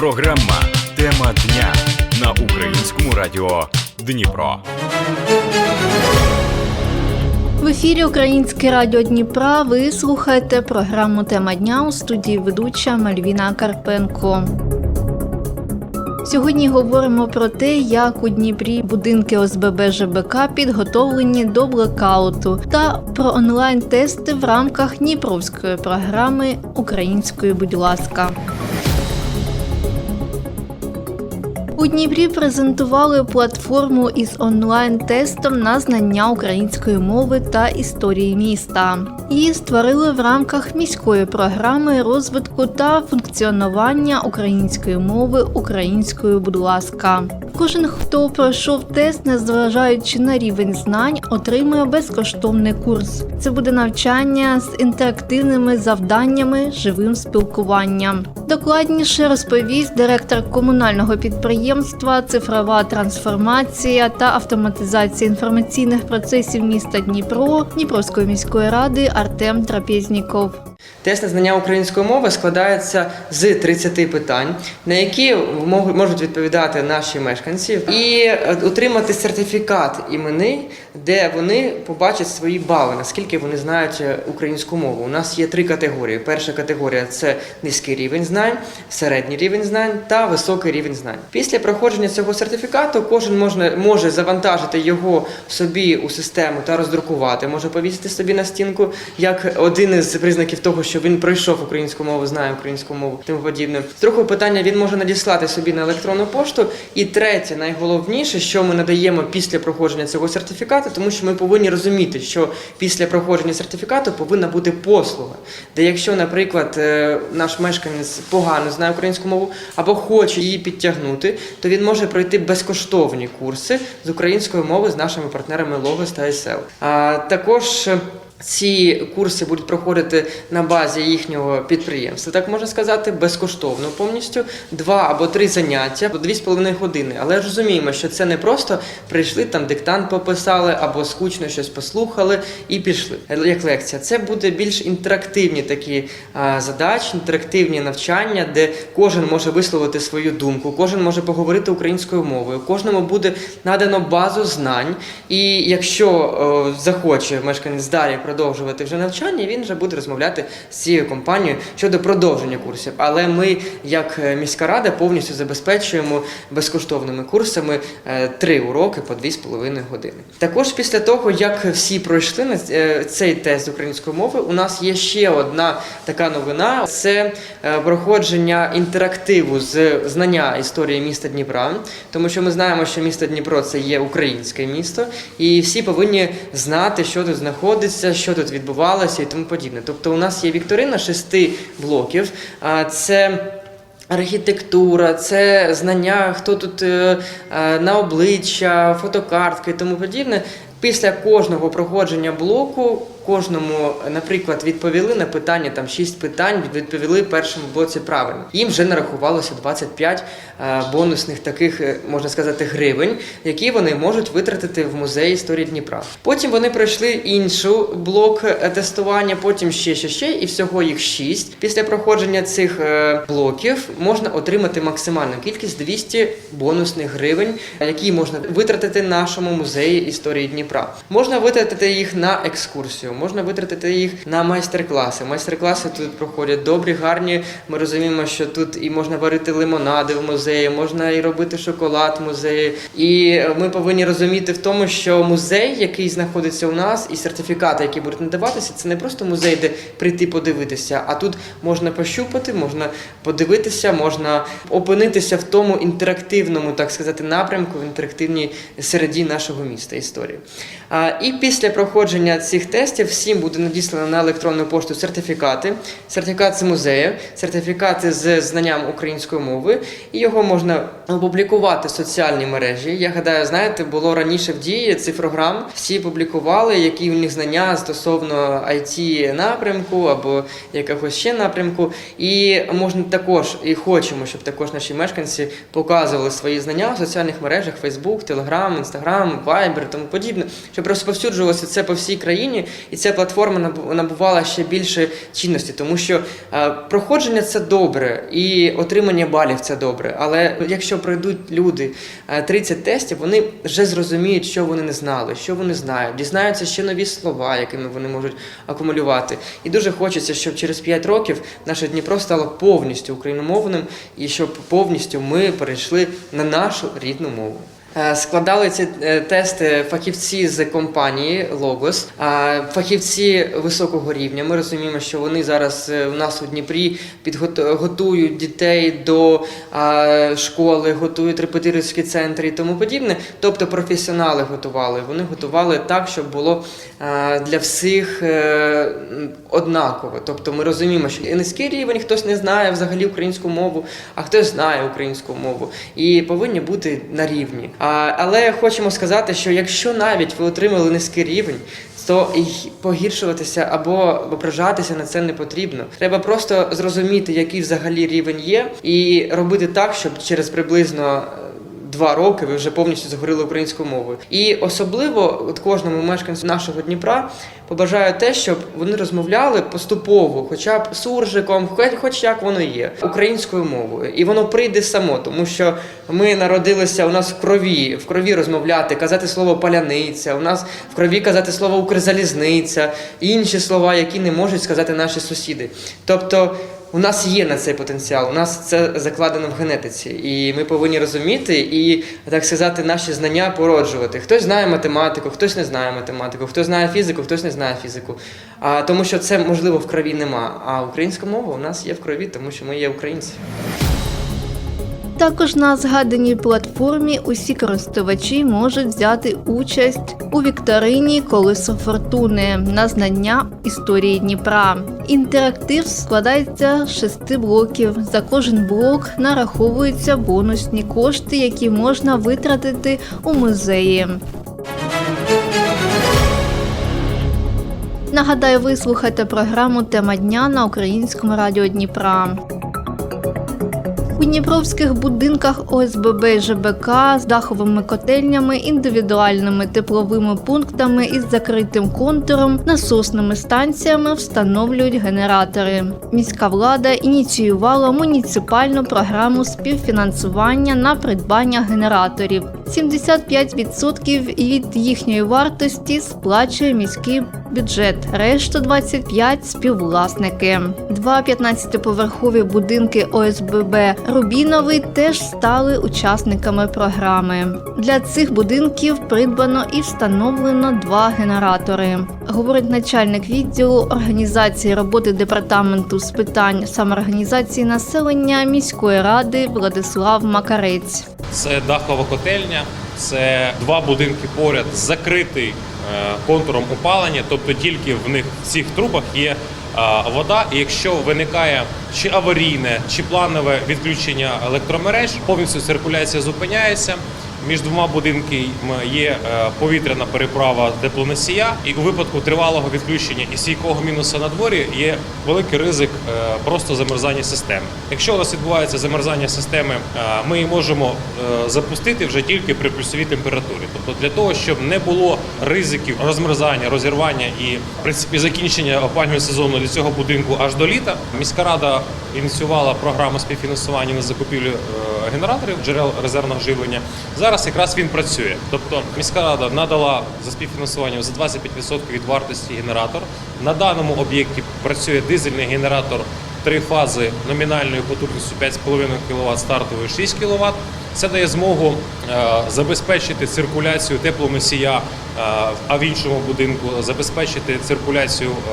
Програма Тема дня на українському радіо Дніпро. В ефірі Українське радіо Дніпра. Ви слухаєте програму Тема дня у студії ведуча Мальвіна Карпенко. Сьогодні говоримо про те, як у Дніпрі будинки ОСББ ЖБК підготовлені до блекауту та про онлайн-тести в рамках Дніпровської програми Української, будь ласка. У Дніпрі презентували платформу із онлайн-тестом на знання української мови та історії міста. Її створили в рамках міської програми розвитку та функціонування української мови українською, будь ласка. Кожен, хто пройшов тест, незважаючи на рівень знань, отримує безкоштовний курс. Це буде навчання з інтерактивними завданнями, живим спілкуванням. Докладніше розповість директор комунального підприємства Цифрова трансформація та автоматизація інформаційних процесів міста Дніпро Дніпровської міської ради Артем Трапєзніков. Тест на знання української мови складається з 30 питань, на які можуть відповідати наші мешканці, і е, отримати сертифікат іменний, де вони побачать свої бали, наскільки вони знають е, українську мову. У нас є три категорії. Перша категорія це низький рівень знань, середній рівень знань та високий рівень знань. Після проходження цього сертифікату кожен можна, може завантажити його собі у систему та роздрукувати, може повісити собі на стінку як один із признаків того, що він пройшов українську мову, знає українську мову, тому подібне. З другого питання він може надіслати собі на електронну пошту. І третє, найголовніше, що ми надаємо після проходження цього сертифікату, тому що ми повинні розуміти, що після проходження сертифікату повинна бути послуга. Де якщо, наприклад, е, наш мешканець погано знає українську мову або хоче її підтягнути, то він може пройти безкоштовні курси з української мови з нашими партнерами Logos та SL. А також ці курси будуть проходити на базі їхнього підприємства, так можна сказати, безкоштовно повністю два або три заняття по дві з половиною години. Але розуміємо, що це не просто прийшли там диктант пописали або скучно щось послухали і пішли. Як лекція, це буде більш інтерактивні такі задачі, інтерактивні навчання, де кожен може висловити свою думку, кожен може поговорити українською мовою, кожному буде надано базу знань. І якщо захоче мешканець далі продовжувати вже навчання, він вже буде розмовляти з цією компанією щодо продовження курсів. Але ми, як е, міська рада, повністю забезпечуємо безкоштовними курсами е, три уроки по 2,5 години. Також після того, як всі пройшли на е, цей тест української мови, у нас є ще одна така новина: це проходження інтерактиву з знання історії міста Дніпра, тому що ми знаємо, що місто Дніпро це є українське місто, і всі повинні знати, що тут знаходиться, що тут відбувалося і тому подібне. Тобто, у нас є вікторина шести блоків. Це Архітектура, це знання, хто тут е, е, на обличчя, фотокартки і тому подібне. Після кожного проходження блоку, кожному, наприклад, відповіли на питання, там 6 питань, відповіли першому блоці правильно. Їм вже нарахувалося 25 е, бонусних таких, е, можна сказати, гривень, які вони можуть витратити в музеї історії Дніпра. Потім вони пройшли іншу блок е, тестування, потім ще, ще, ще, і всього їх 6. Після проходження цих блоків можна отримати максимальну кількість 200 бонусних гривень, які можна витратити нашому музеї історії Дніпра. Можна витратити їх на екскурсію, можна витратити їх на майстер-класи. Майстер-класи тут проходять добрі, гарні. Ми розуміємо, що тут і можна варити лимонади в музеї, можна і робити шоколад в музеї. І ми повинні розуміти в тому, що музей, який знаходиться у нас, і сертифікати, які будуть надаватися, це не просто музей, де прийти подивитися, а тут можна пощупати, можна подивитися, можна опинитися в тому інтерактивному, так сказати, напрямку, в інтерактивній середі нашого міста історії. І після проходження цих тестів всім буде надіслано на електронну пошту сертифікати, сертифікат з музею, сертифікати з знанням української мови, і його можна опублікувати в соціальній мережі. Я гадаю, знаєте, було раніше в дії цифрограм. Всі публікували, які у них знання стосовно IT напрямку або якогось ще напрямку. І можна також і хочемо, щоб також наші мешканці показували свої знання в соціальних мережах: Facebook, Telegram, Instagram, Viber, тому подібне, щоб розповсюджувалося це по всій країні. І ця платформа набу- набувала ще більше чинності, тому що е, проходження це добре, і отримання балів це добре. Але якщо пройдуть люди е, 30 тестів, вони вже зрозуміють, що вони не знали, що вони знають, дізнаються ще нові слова, якими вони можуть акумулювати. І дуже хочеться, щоб через 5 років наше Дніпро стало повністю україномовним і щоб повністю ми перейшли на нашу рідну мову. Е, Складали ці е, тести фахівці з компанії Logos, фахівці високого рівня. Ми розуміємо, що вони зараз е, у нас у Дніпрі підготу- готують дітей до школи, готують репетиторські центри і тому подібне. Тобто професіонали готували. Вони готували так, щоб було для всіх однаково. Тобто ми розуміємо, що низький рівень хтось не знає взагалі українську мову, а хтось знає українську мову і повинні бути на рівні. Але хочемо сказати, що якщо навіть ви отримали низький рівень, то погіршуватися або ображатися на це не потрібно. Треба просто зрозуміти, який взагалі рівень є, і робити так, щоб через приблизно. Два роки ви вже повністю загоріли українською мовою. І особливо от кожному мешканцю нашого Дніпра побажаю те, щоб вони розмовляли поступово, хоча б суржиком, хоч як воно є, українською мовою. І воно прийде само, тому що ми народилися у нас в крові, в крові розмовляти, казати слово паляниця, у нас в крові казати слово укрзалізниця, інші слова, які не можуть сказати наші сусіди. Тобто. У нас є на цей потенціал, у нас це закладено в генетиці, і ми повинні розуміти і так сказати, наші знання породжувати. Хтось знає математику, хтось не знає математику, хтось знає фізику, хтось не знає фізику. А тому, що це можливо в крові нема. А українська мова у нас є в крові, тому що ми є українці. Також на згаданій платформі усі користувачі можуть взяти участь у вікторині Колесо фортуни на знання історії Дніпра. Інтерактив складається з шести блоків. За кожен блок нараховуються бонусні кошти, які можна витратити у музеї. Нагадаю, ви слухаєте програму Тема дня на українському радіо Дніпра. У дніпровських будинках ОСББ і ЖБК з даховими котельнями, індивідуальними тепловими пунктами із закритим контуром, насосними станціями встановлюють генератори. Міська влада ініціювала муніципальну програму співфінансування на придбання генераторів. 75% від їхньої вартості сплачує міський бюджет, решту 25% – співвласники. Два 15-поверхові будинки ОСББ Рубіновий теж стали учасниками програми. Для цих будинків придбано і встановлено два генератори. Говорить начальник відділу організації роботи департаменту з питань самоорганізації населення міської ради Владислав Макарець. Це дахова котельня, це два будинки поряд, закритий е, контуром опалення, тобто тільки в них в цих трубах є е, вода. І якщо виникає чи аварійне, чи планове відключення електромереж, повністю циркуляція зупиняється. Між двома будинками є е, повітряна переправа теплоносія, і у випадку тривалого відключення і стійкого мінуса на дворі є великий ризик е, просто замерзання системи. Якщо у нас відбувається замерзання системи, е, ми її можемо запустити вже тільки при плюсовій температурі. Тобто для того, щоб не було ризиків розмерзання, розірвання і в принципі закінчення опалювального сезону для цього будинку аж до літа, міська рада ініціювала програму співфінансування на закупівлю е, генераторів джерел резервного живлення. Зараз якраз він працює. Тобто міська рада надала за співфінансуванням за 25% від вартості генератор. На даному об'єкті працює дизельний генератор три фази номінальною потужністю 5,5 кВт, стартовою 6 кВт. Це дає змогу е, забезпечити циркуляцію теплоносія, е, а в іншому будинку забезпечити циркуляцію е,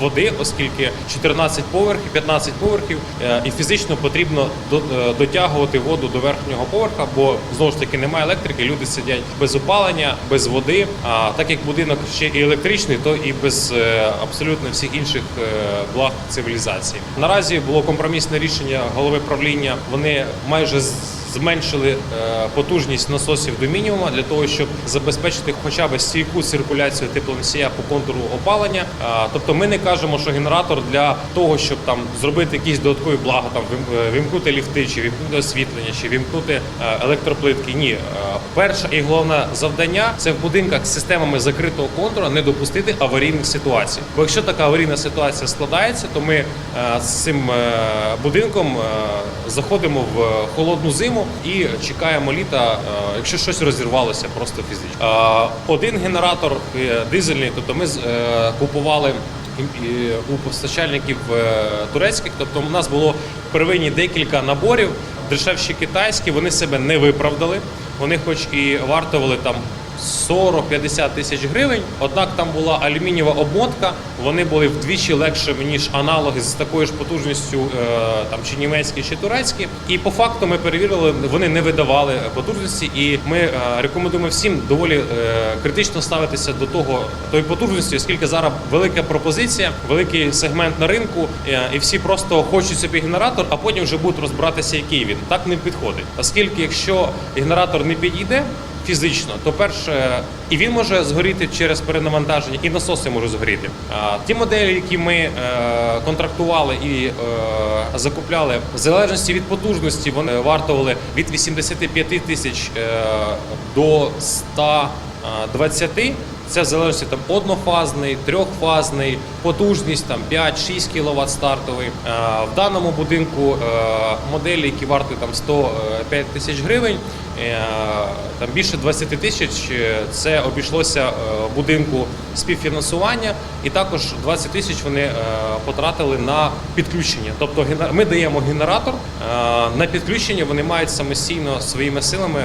води, оскільки 14 поверхів, 15 поверхів, і фізично потрібно до- дотягувати воду до верхнього поверха, бо знову ж таки немає електрики, люди сидять без опалення, без води. А так як будинок ще і електричний, то і без абсолютно всіх інших благ цивілізації. Наразі було компромісне рішення голови правління. Вони майже з- зменшили е, потужність насосів до мінімуму для того, щоб забезпечити хоча б стійку циркуляцію теплоносія по контуру опалення. Тобто ми не кажемо, що генератор для того, щоб там зробити якісь додаткові блага, там вим- е, вимкнути ліфти, чи вимкнути освітлення, чи вимкнути е, електроплитки. Ні, Е, перше і головне завдання це в будинках з системами закритого контуру не допустити аварійних ситуацій. Бо якщо така аварійна ситуація складається, то ми е, з цим е, будинком е, заходимо в холодну зиму і чекаємо літа, якщо щось розірвалося просто фізично. Один генератор дизельний, тобто ми купували у постачальників турецьких. Тобто, у нас було первинні декілька наборів, дешевші китайські, вони себе не виправдали. Вони, хоч і вартували там 40-50 тисяч гривень, однак там була алюмінієва обмотка. Вони були вдвічі легшими ніж аналоги з такою ж потужністю, е, там чи німецькі, чи турецькі. І по факту ми перевірили, вони не видавали потужності, і ми е, рекомендуємо всім доволі е, критично ставитися до того тої потужності, оскільки зараз велика пропозиція, великий сегмент на ринку, і всі просто хочуть собі генератор, а потім вже будуть розбиратися, який він так не підходить. Оскільки, якщо генератор не підійде. Фізично, то перше, і він може згоріти через перенавантаження, і насоси можуть згоріти. Ті моделі, які ми е, контрактували і е, закупляли, в залежності від потужності, вони вартували від 85 тисяч е, до 120. Це в залежності там однофазний, трьохфазний, потужність там 5-6 кВт стартовий. Е, В даному будинку е, моделі, які вартують там 105 тисяч гривень, е, там більше 20 тисяч е, це обійшлося е, будинку співфінансування, і також 20 тисяч вони е, потратили на підключення. Тобто ми даємо генератор е, на підключення. Вони мають самостійно своїми силами.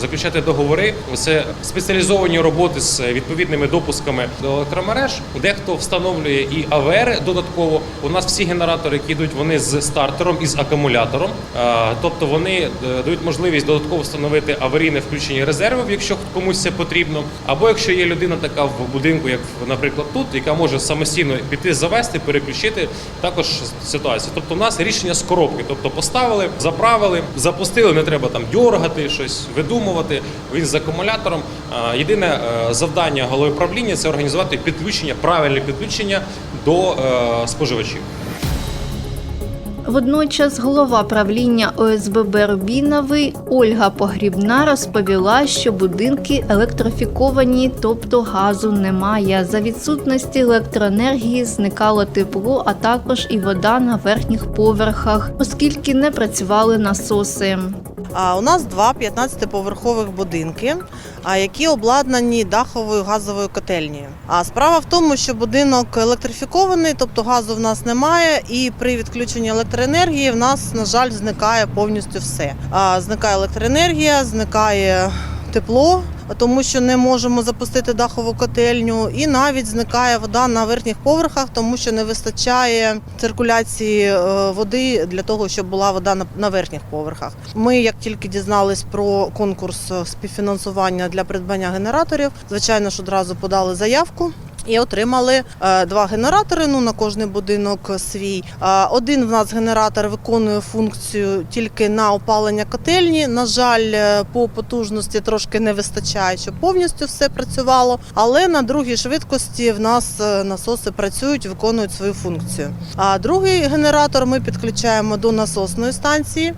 Заключати договори. Це спеціалізовані роботи з відповідними допусками до електромереж. Дехто встановлює і АВР додатково. У нас всі генератори, які йдуть, вони з стартером і з акумулятором. Тобто вони е, дають можливість додатково встановити аварійне включення резервів, якщо комусь це потрібно. Або якщо є людина така в будинку, як наприклад тут, яка може самостійно піти завести, переключити також ситуацію. Тобто, у нас рішення з коробки. Тобто поставили, заправили, запустили, не треба там дьоргати щось, видумувати. Він з акумулятором. Е, Єдине е, завдання голови правління це організувати підключення, правильне підключення до е, споживачів. Водночас голова правління ОСББ Рубіновий Ольга Погрібна розповіла, що будинки електрифіковані, тобто газу немає. За відсутності електроенергії зникало тепло, а також і вода на верхніх поверхах, оскільки не працювали насоси. А у нас два 15-поверхових будинки, які обладнані даховою газовою котельнією. А справа в тому, що будинок електрифікований, тобто газу в нас немає, і при відключенні електроенергії в нас, на жаль, зникає повністю все. Зникає електроенергія, зникає тепло. Тому що не можемо запустити дахову котельню, і навіть зникає вода на верхніх поверхах, тому що не вистачає циркуляції е, води для того, щоб була вода на- верхніх поверхах. Ми, як тільки дізнались про конкурс співфінансування для придбання генераторів, звичайно ж одразу подали заявку. І отримали е, два генератори. Ну на кожний будинок свій. Е, один в нас генератор виконує функцію тільки на опалення котельні. На жаль, е, по потужності трошки не вистачає, щоб повністю все працювало. Але на другій швидкості в нас насоси працюють, виконують свою функцію. А другий генератор ми підключаємо до насосної станції,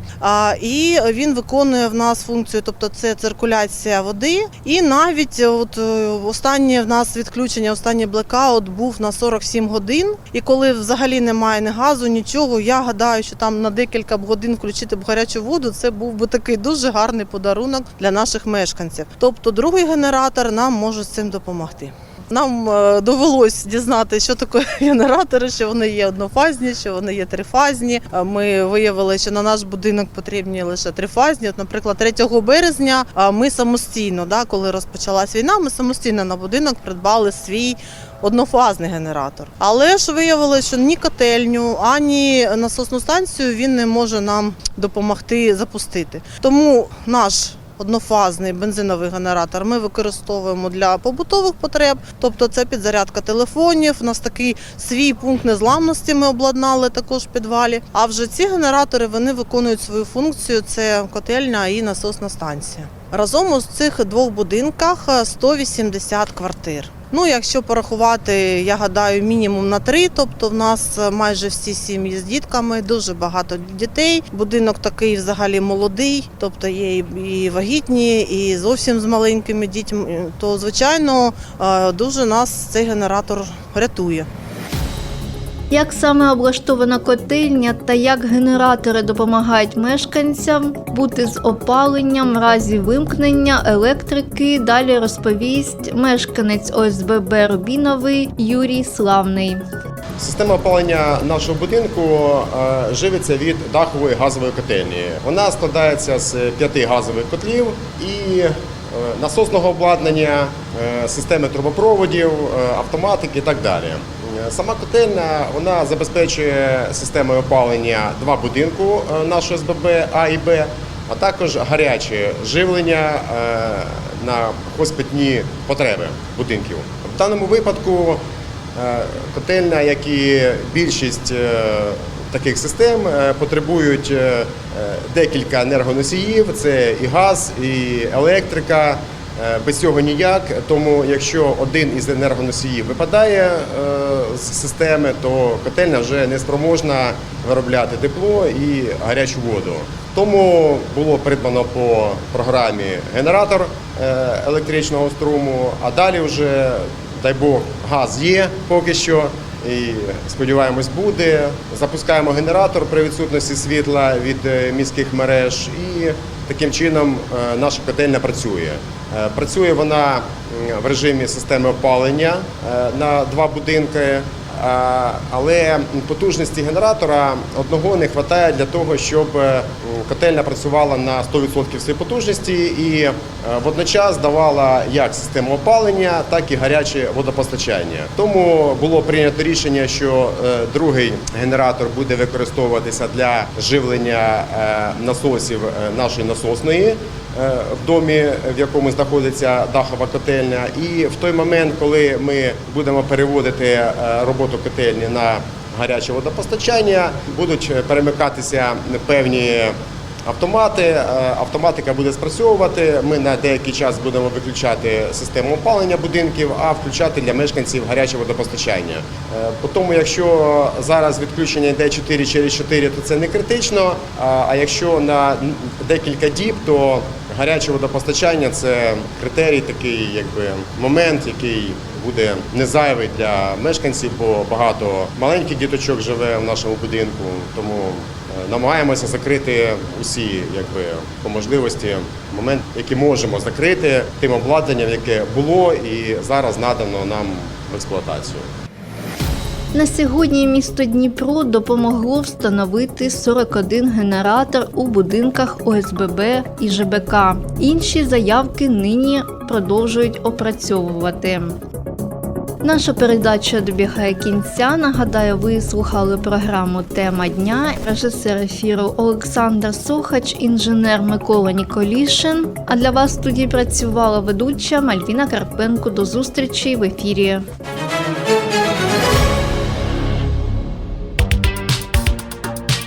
і він виконує в нас функцію, тобто це циркуляція води. І навіть от останнє в нас відключення, останній блекаут був на 47 годин. І коли взагалі немає ні газу, нічого, я гадаю, що там на декілька б годин включити б гарячу воду, це був би такий дуже гарний подарунок для наших мешканців. Тобто, другий генератор нам може з цим допомогти. Нам е, довелось дізнати, що таке генератори, що вони є однофазні, що вони є трифазні. Е, Ми виявили, що на наш будинок потрібні лише трифазні. От, наприклад, 3 березня е, ми самостійно, да, коли розпочалась війна, ми самостійно на будинок придбали свій. Однофазний генератор, але ж виявилося, що ні котельню, ані насосну станцію він не може нам допомогти запустити. Тому наш однофазний бензиновий генератор ми використовуємо для побутових потреб, тобто це підзарядка телефонів. У нас такий свій пункт незламності ми обладнали також в підвалі. А вже ці генератори вони виконують свою функцію: це котельня і насосна станція. Разом у цих двох будинках 180 квартир. Ну, якщо порахувати, я гадаю, мінімум на три. Тобто, в нас е, майже всі сім'ї з дітками, дуже багато дітей. Будинок такий взагалі молодий, тобто є і- вагітні, і зовсім з маленькими дітьми. То звичайно е, дуже нас цей генератор рятує. Як саме облаштована котельня та як генератори допомагають мешканцям бути з опаленням в разі вимкнення електрики, далі розповість мешканець ОСББ Рубіновий Юрій Славний. Система опалення нашого будинку е, живиться від дахової газової котельні. Вона складається з п'яти газових котлів і е, насосного обладнання, е, системи трубопроводів, автоматики і так далі. Е, Сама котельня вона забезпечує системою опалення два будинку е, нашого СББ А і Б, а також гаряче живлення е, на госпітні потреби будинків. В даному випадку Котельня, як і більшість таких систем, потребують декілька енергоносіїв: це і газ, і електрика. Е, Без цього ніяк. Тому якщо один із енергоносіїв випадає е, з системи, то котельня вже не спроможна виробляти тепло і гарячу воду. Тому було придбано по програмі генератор е, електричного струму, а далі вже дай Бог, газ є поки що. І сподіваємось, буде. Запускаємо генератор при відсутності світла від е, міських мереж, і таким чином е, наша котельня працює. Е, Працює вона в режимі системи опалення на два будинки. Але потужності генератора одного не вистачає для того, щоб е, м, котельня працювала на 100% своєї потужності і е, водночас давала як систему опалення, так і гаряче водопостачання. Тому було прийнято рішення, що е, другий генератор буде використовуватися для живлення насосів нашої насосної в домі, в якому знаходиться дахова котельня. І в той момент, коли ми будемо переводити е, роботу котельні на гаряче водопостачання, будуть перемикатися певні автомати. Е, Автоматика буде спрацьовувати. Ми на деякий час будемо виключати систему опалення будинків, а включати для мешканців гаряче водопостачання. Е, По тому, якщо зараз відключення йде 4 через 4, то це не критично. А якщо на декілька діб, то гаряче водопостачання це критерій, такий якби момент, який буде не зайвий для мешканців, бо багато маленьких діточок живе в нашому будинку. Тому е, намагаємося закрити усі, якби по можливості, момент, які можемо закрити тим обладнанням, яке було і зараз надано нам в експлуатацію. На сьогодні місто Дніпро допомогло встановити 41 генератор у будинках ОСББ і ЖБК. Інші заявки нині продовжують опрацьовувати. Наша передача добігає кінця. Нагадаю, ви слухали програму Тема дня. Режисер ефіру Олександр Сухач, інженер Микола Ніколішин. А для вас в студії працювала ведуча Мальвіна Карпенко. До зустрічі в ефірі.